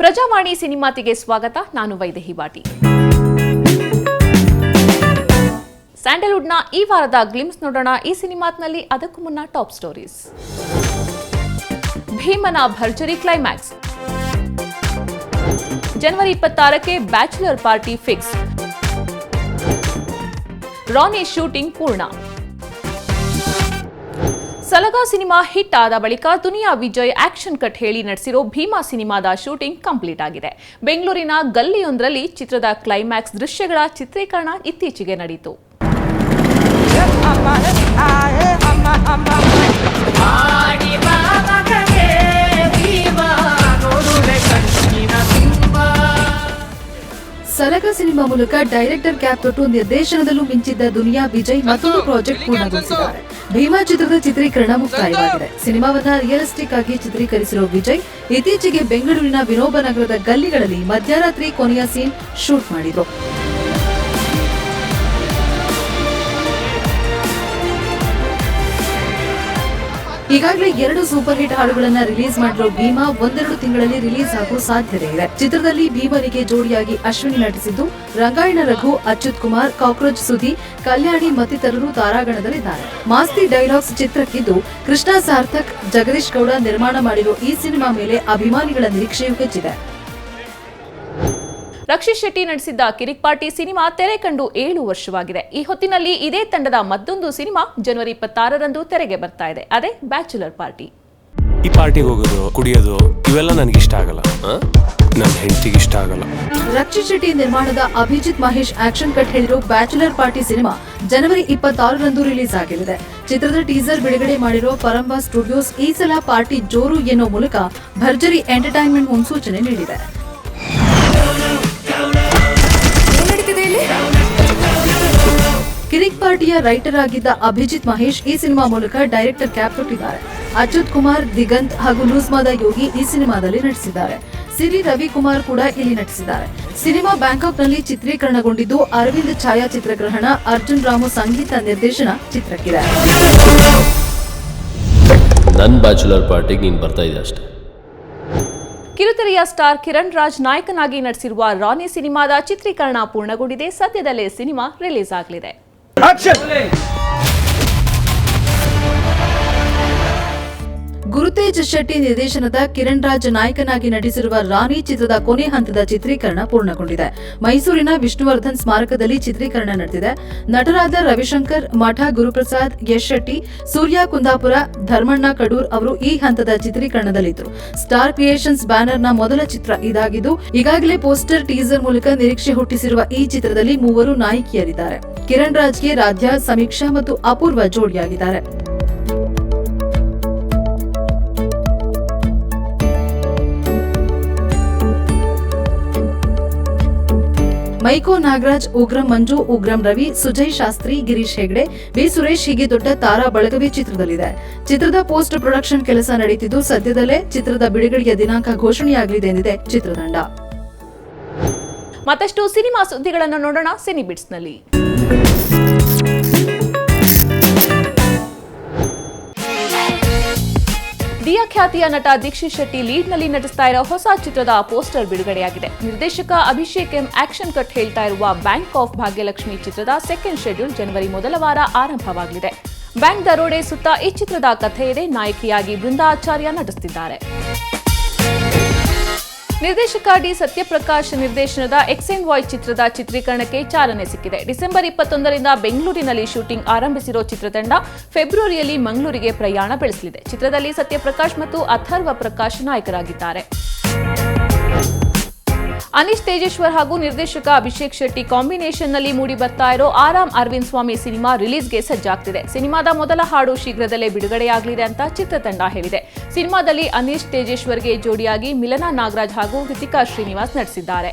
ಪ್ರಜಾವಾಣಿ ಸಿನಿಮಾತಿಗೆ ಸ್ವಾಗತ, ನಾನು ವೈದೇಹಿ ಬಾಟಿ. ಸ್ಯಾಂಡಲ್ವುಡ್ನ ಈ ವಾರದ ಗ್ಲಿಮ್ಸ್ ನೋಡೋಣ, ಈ ಸಿನಿಮಾತ್ನಲ್ಲಿ ಅದಕ್ಕೂ ಮುನ್ನ ಟಾಪ್ ಸ್ಟೋರೀಸ್. ಭೀಮನ ಭರ್ಜರಿ ಕ್ಲೈಮ್ಯಾಕ್ಸ್. ಜನವರಿ ಇಪ್ಪತ್ತಾರಕ್ಕೆ bachelor party fix Raani shooting ಪೂರ್ಣ. ಸಲಗಾ ಸಿನಿಮಾ ಹಿಟ್ ಆದ ಬಳಿಕ ದುನಿಯಾ ವಿಜಯ್ ಆಕ್ಷನ್ ಕಟ್ ಹೇಳಿ ನಡೆಸಿರೋ ಭೀಮಾ ಸಿನಿಮಾದ ಶೂಟಿಂಗ್ ಕಂಪ್ಲೀಟ್ ಆಗಿದೆ. ಬೆಂಗಳೂರಿನ ಗಲ್ಲಿಯೊಂದರಲ್ಲಿ ಚಿತ್ರದ ಕ್ಲೈಮ್ಯಾಕ್ಸ್ ದೃಶ್ಯಗಳ ಚಿತ್ರೀಕರಣ ಇತ್ತೀಚೆಗೆ ನಡೆಯಿತು ಸಲಗ ಸಿನಿಮಾ ಮೂಲಕ ಡೈರೆಕ್ಟರ್ ಕ್ಯಾಪ್ ತೊಟ್ಟು ನಿರ್ದೇಶನದಲ್ಲೂ ಮಿಂಚಿದ್ದ ದುನಿಯಾ ವಿಜಯ್ ಮತ್ತೊಂದು ಪ್ರಾಜೆಕ್ಟ್ ಪೂರ್ಣಗೊಳಿಸಿದ್ದಾರೆ. ಭೀಮಾ ಚಿತ್ರದ ಚಿತ್ರೀಕರಣ ಮುಕ್ತಾಯವಾಗಿದೆ. ಸಿನಿಮಾವನ್ನ ರಿಯಲಿಸ್ಟಿಕ್ ಆಗಿ ಚಿತ್ರೀಕರಿಸಿರುವ ವಿಜಯ್ ಇತ್ತೀಚೆಗೆ ಬೆಂಗಳೂರಿನ ವಿನೋಬನಗರದ ಗಲ್ಲಿಗಳಲ್ಲಿ ಮಧ್ಯರಾತ್ರಿ ಕೊನೆಯ ಸೀನ್ ಶೂಟ್ ಮಾಡಿದ್ರು. ಈಗಾಗಲೇ ಎರಡು ಸೂಪರ್ ಹಿಟ್ ಹಾಡುಗಳನ್ನ ರಿಲೀಸ್ ಮಾಡಿರೋ ಭೀಮಾ ಒಂದೆರಡು ತಿಂಗಳಲ್ಲಿ ರಿಲೀಸ್ ಆಗೋ ಸಾಧ್ಯತೆ ಇದೆ. ಚಿತ್ರದಲ್ಲಿ ಭೀಮನಿಗೆ ಜೋಡಿಯಾಗಿ ಅಶ್ವಿನಿ ನಟಿಸಿದ್ದು, ರಂಗಾಯಣ ರಘು, ಅಚ್ಯುತ್ ಕುಮಾರ್, ಕಾಕ್ರೋಚ್ ಸುದಿ ಕಲ್ಯಾಣಿ ಮತ್ತಿತರರು ತಾರಾಗಣದಲ್ಲಿದ್ದಾರೆ. ಮಾಸ್ತಿ ಡೈಲಾಗ್ಸ್ ಚಿತ್ರಕ್ಕಿದ್ದು ಕೃಷ್ಣ ಸಾರ್ಥಕ್, ಜಗದೀಶ್ ಗೌಡ ನಿರ್ಮಾಣ ಮಾಡಿರೋ ಈ ಸಿನಿಮಾ ಮೇಲೆ ಅಭಿಮಾನಿಗಳ ನಿರೀಕ್ಷೆಯೂ ಹೆಚ್ಚಿದೆ. ರಕ್ಷಿತ್ ಶೆಟ್ಟಿ ನಡೆಸಿದ್ದ ಕಿರಿಕ್ ಪಾರ್ಟಿ ಸಿನಿಮಾ ತೆರೆ ಕಂಡು ಏಳು ವರ್ಷವಾಗಿದೆ. ಈ ಹೊತ್ತಿನಲ್ಲಿ ಇದೇ ತಂಡದ ಮತ್ತೊಂದು ಸಿನಿಮಾ ಜನವರಿ ಇಪ್ಪತ್ತಾರರಂದು ತೆರೆಗೆ ಬರ್ತಾ ಇದೆ. ಅದೇ ಬ್ಯಾಚುಲರ್ ಪಾರ್ಟಿ. ಈ ಪಾರ್ಟಿ ಹೋಗೋದು ಕುಡಿಯೋದು ಇವೆಲ್ಲ ನನಗೆ ಇಷ್ಟ ಆಗಲ್ಲ. ನನ್ನ ಹೆಂಡತಿಗೆ ಇಷ್ಟ ಆಗಲ್ಲ. ರಕ್ಷಿತ್ ಶೆಟ್ಟಿ ನಿರ್ಮಾಣದ ಅಭಿಜಿತ್ ಮಹೇಶ್ ಆಕ್ಷನ್ ಕಟ್ ಹೇಳಿರೋ ಬ್ಯಾಚುಲರ್ ಪಾರ್ಟಿ ಸಿನಿಮಾ ಜನವರಿ ಇಪ್ಪತ್ತಾರರಂದು ರಿಲೀಸ್ ಆಗಲಿದೆ. ಚಿತ್ರದ ಟೀಸರ್ ಬಿಡುಗಡೆ ಮಾಡಿರೋ ಪರಂಬಾ ಸ್ಟುಡಿಯೋಸ್ ಈ ಸಲ ಪಾರ್ಟಿ ಜೋರು ಎನ್ನುವ ಮೂಲಕ ಭರ್ಜರಿ ಎಂಟರ್ಟೈನ್ಮೆಂಟ್ ಮುನ್ಸೂಚನೆ ನೀಡಿದೆ. ಪಾರ್ಟಿಯ ರೈಟರ್ ಆಗಿದ್ದ ಅಭಿಜಿತ್ ಮಹೇಶ್ ಈ ಸಿನಿಮಾ ಮೂಲಕ ಡೈರೆಕ್ಟರ್ ಕ್ಯಾಪ್ ಕೊಟ್ಟಿದ್ದಾರೆ. ಅಚ್ಯುತ್ ಕುಮಾರ್ ದಿಗಂತ್ ಹಾಗೂ ಲೂಸ್ಮಾದ ಯೋಗಿ ಈ ಸಿನಿಮಾದಲ್ಲಿ ನಟಿಸಿದ್ದಾರೆ. ಸಿರಿ ರವಿಕುಮಾರ್ ಕೂಡ ಇಲ್ಲಿ ನಟಿಸಿದ್ದಾರೆ. ಸಿನಿಮಾ ಬ್ಯಾಂಕಾಕ್ನಲ್ಲಿ ಚಿತ್ರೀಕರಣಗೊಂಡಿದ್ದು ಅರವಿಂದ್ ಛಾಯಾಚಿತ್ರಗ್ರಹಣ ಅರ್ಜುನ್ ರಾಮು ಸಂಗೀತ ನಿರ್ದೇಶನ ಚಿತ್ರಕ್ಕಿದೆ. ನನ್ನ ಬ್ಯಾಚುಲರ್ ಪಾರ್ಟಿಗೆ ನೀನು ಬರ್ತಾ ಇದೆ ಅಷ್ಟೇ. ಕಿರುತೆರೆಯ ಸ್ಟಾರ್ ಕಿರಣ್ ರಾಜ್ ನಾಯಕನಾಗಿ ನಟಿಸಿರುವ ರಾನಿ ಸಿನಿಮಾದ ಚಿತ್ರೀಕರಣ ಪೂರ್ಣಗೊಂಡಿದೆ. ಸದ್ಯದಲ್ಲೇ ಸಿನಿಮಾ ರಿಲೀಸ್ ಆಗಲಿದೆ. ಗುರುತೇಜ್ ಶೆಟ್ಟಿ ನಿರ್ದೇಶನದ ಕಿರಣ್ ರಾಜ್ ನಾಯಕನಾಗಿ ನಟಿಸಿರುವ ರಾಣಿ ಚಿತ್ರದ ಕೊನೆ ಹಂತದ ಚಿತ್ರೀಕರಣ ಪೂರ್ಣಗೊಂಡಿದೆ. ಮೈಸೂರಿನ ವಿಷ್ಣುವರ್ಧನ್ ಸ್ಮಾರಕದಲ್ಲಿ ಚಿತ್ರೀಕರಣ ನಡೆದಿದೆ. ನಟರಾದ ರವಿಶಂಕರ್, ಮಠ ಗುರುಪ್ರಸಾದ್ ಯಶ್ ಶೆಟ್ಟಿ, ಸೂರ್ಯ ಕುಂದಾಪುರ, ಧರ್ಮಣ್ಣ ಕಡೂರ್ ಅವರು ಈ ಹಂತದ ಚಿತ್ರೀಕರಣದಲ್ಲಿದ್ದರು. ಸ್ಟಾರ್ ಕ್ರಿಯೇಷನ್ಸ್ ಬ್ಯಾನರ್ನ ಮೊದಲ ಚಿತ್ರ ಇದಾಗಿದ್ದು, ಈಗಾಗಲೇ ಪೋಸ್ಟರ್, ಟೀಸರ್ ಮೂಲಕ ನಿರೀಕ್ಷೆ ಹುಟ್ಟಿಸಿರುವ ಈ ಚಿತ್ರದಲ್ಲಿ ಮೂವರು ನಾಯಕಿಯರಿದ್ದಾರೆ. ಕಿರಣ್ ರಾಜ್ಗೆ ರಾಧ್ಯ ಸಮೀಕ್ಷಾ ಮತ್ತು ಅಪೂರ್ವ ಜೋಡಿಯಾಗಿದ್ದಾರೆ. ಮೈಕೋ ನಾಗರಾಜ್, ಉಗ್ರಂ ಮಂಜು, ಉಗ್ರಂ ರವಿ, ಸುಜಯ್ ಶಾಸ್ತ್ರಿ, ಗಿರೀಶ್ ಹೆಗ್ಡೆ ಬಿ ಸುರೇಶ್ ಹೀಗೆ ದೊಡ್ಡ ತಾರಾ ಬಳಗವಿ ಚಿತ್ರದಲ್ಲಿದೆ. ಚಿತ್ರದ ಪೋಸ್ಟ್ ಪ್ರೊಡಕ್ಷನ್ ಕೆಲಸ ನಡೆಯುತ್ತಿದ್ದು ಸದ್ಯದಲ್ಲೇ ಚಿತ್ರದ ಬಿಡುಗಡೆಯ ದಿನಾಂಕ ಘೋಷಣೆಯಾಗಲಿದೆ ಎಂದಿದೆ ಚಿತ್ರತಂಡ. ಮತ್ತಷ್ಟು ಸಿನಿಮಾ ಸುದ್ದಿಗಳನ್ನು ನೋಡೋಣ ಸಿನಿಬಿಟ್ಸ್ನಲ್ಲಿ ದಿಯಾ ಖ್ಯಾತಿಯ ನಟ ದೀಕ್ಷಿತ್ ಶೆಟ್ಟಿ ಲೀಡ್ನಲ್ಲಿ ನಟಿಸ್ತಾ ಇರೋ ಹೊಸ ಚಿತ್ರದ ಪೋಸ್ಟರ್ ಬಿಡುಗಡೆಯಾಗಿದೆ. ನಿರ್ದೇಶಕ ಅಭಿಷೇಕ್ ಎಂ ಆಕ್ಷನ್ ಕಟ್ ಹೇಳ್ತಾ ಇರುವ ಬ್ಯಾಂಕ್ ಆಫ್ ಭಾಗ್ಯಲಕ್ಷ್ಮಿ ಚಿತ್ರದ ಸೆಕೆಂಡ್ ಶೆಡ್ಯೂಲ್ ಜನವರಿ ಮೊದಲ ವಾರ ಆರಂಭವಾಗಲಿದೆ. ಬ್ಯಾಂಕ್ ದರೋಡೆ ಸುತ್ತ ಈ ಚಿತ್ರದ ಕಥೆ ಇದೆ ನಾಯಕಿಯಾಗಿ ಬೃಂದಾ ಆಚಾರ್ಯ ನಟಿಸುತ್ತಿದ್ದಾರೆ ನಿರ್ದೇಶಕ ಡಿ ಸತ್ಯಪ್ರಕಾಶ್ ನಿರ್ದೇಶನದ ಎಕ್ಸ್ ಅಂಡ್ ವಾಯ್ ಚಿತ್ರದ ಚಿತ್ರೀಕರಣಕ್ಕೆ ಚಾಲನೆ ಸಿಕ್ಕಿದೆ. ಡಿಸೆಂಬರ್ ಇಪ್ಪತ್ತೊಂದರಿಂದ ಬೆಂಗಳೂರಿನಲ್ಲಿ ಶೂಟಿಂಗ್ ಆರಂಭಿಸಿರೋ ಚಿತ್ರತಂಡ ಫೆಬ್ರವರಿಯಲ್ಲಿ ಮಂಗಳೂರಿಗೆ ಪ್ರಯಾಣ ಬೆಳೆಸಲಿದೆ. ಚಿತ್ರದಲ್ಲಿ ಸತ್ಯಪ್ರಕಾಶ್ ಮತ್ತು ಅಥರ್ವ ಪ್ರಕಾಶ್ ನಾಯಕರಾಗಿದ್ದಾರೆ. ಅನೀಶ್ ತೇಜೇಶ್ವರ್ ಹಾಗೂ ನಿರ್ದೇಶಕ ಅಭಿಷೇಕ್ ಶೆಟ್ಟಿ ಕಾಂಬಿನೇಷನ್ನಲ್ಲಿ ಮೂಡಿ ಬರ್ತಾ ಇರೋ ಆರಾಮ್ ಅರವಿಂದ್ ಸ್ವಾಮಿ ಸಿನಿಮಾ ರಿಲೀಸ್ಗೆ ಸಜ್ಜಾಗ್ತಿದೆ. ಸಿನಿಮಾದ ಮೊದಲ ಹಾಡು ಶೀಘ್ರದಲ್ಲೇ ಬಿಡುಗಡೆಯಾಗಲಿದೆ ಅಂತ ಚಿತ್ರತಂಡ ಹೇಳಿದೆ. ಸಿನಿಮಾದಲ್ಲಿ ಅನೀಶ್ ತೇಜೇಶ್ವರ್ಗೆ ಜೋಡಿಯಾಗಿ ಮಿಲನಾ ನಾಗರಾಜ್ ಹಾಗೂ ಹೃತಿಕಾ ಶ್ರೀನಿವಾಸ್ ನಟಿಸಿದ್ದಾರೆ.